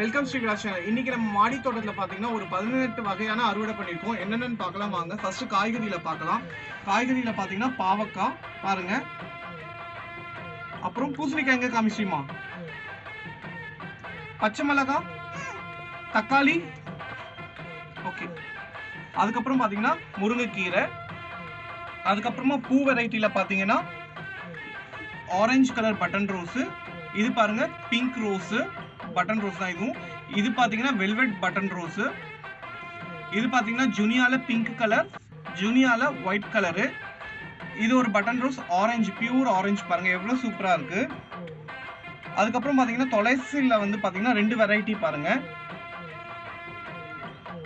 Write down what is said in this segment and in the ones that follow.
Welcome Sri இன்னைக்கு நம்ம மாடி தோட்டத்துல பாத்தீங்கன்னா ஒரு பதினெட்டு வகையான அறுவடை பண்ணிருக்கோம் என்னென்னு பார்க்கலாம் வாங்க. ஃபர்ஸ்ட் காய்கறியில பார்க்கலாம். காய்கறியில பாத்தீங்கன்னா பாவக்காய் பாருங்க. அப்புறம் பூசணிக்காய் எங்க காமிச்சியுமா பச்சை மிளகாய் தக்காளி. ஓகே அதுக்கப்புறம் பாத்தீங்கன்னா முருங்கைக்கீரை. அதுக்கப்புறமா பூ வெரைட்டியில் பாத்தீங்கன்னா ஆரஞ்சு கலர் பட்டன் ரோஸு இது பாருங்க பிங்க் ரோஸு பட்டன் ரோஸ் தான் இதுவும். இது பார்த்தீங்கன்னா வெல்வெட் பட்டன் ரோஸு. இது பார்த்தீங்கன்னா ஜுனியால பிங்க் கலர் ஜுனியால ஒயிட் கலரு. இது ஒரு button rose orange pure orange பாருங்க எவ்வளோ சூப்பராக இருக்கு. அதுக்கப்புறம் பார்த்தீங்கன்னா தொலைசில வந்து பார்த்தீங்கன்னா ரெண்டு வெரைட்டி பாருங்க.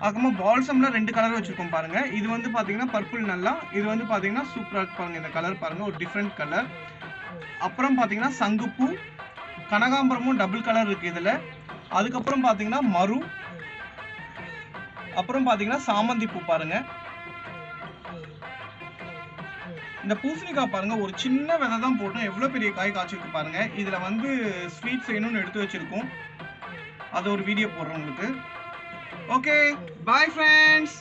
அதுக்கப்புறமா பால்சம்ல ரெண்டு கலர் வச்சிருக்கோம் பாருங்க. இது வந்து பார்த்தீங்கன்னா பர்பிள் நல்லா இது வந்து பார்த்தீங்கன்னா சூப்பராக இருக்கு பாருங்க இந்த கலர் பாருங்க ஒரு டிஃப்ரெண்ட் கலர் அப்புறம் பார்த்தீங்கன்னா சங்குப்பூ கனகாம்பரமும் டபுள் கலர் இருக்கு இதுல. அதுக்கப்புறம் பாத்தீங்கன்னா மரு. அப்புறம் பாத்தீங்கன்னா சாமந்தி பூ பாருங்க. இந்த பூசணிக்காய் பாருங்க ஒரு சின்ன விதை தான் போட்டோம். எவ்வளோ பெரிய காய் காய்ச்சிருக்கு பாருங்க. இதில் வந்து ஸ்வீட் செய்யணும்னு எடுத்து வச்சிருக்கோம். அது ஒரு வீடியோ போடுறோம் உங்களுக்கு. Okay bye friends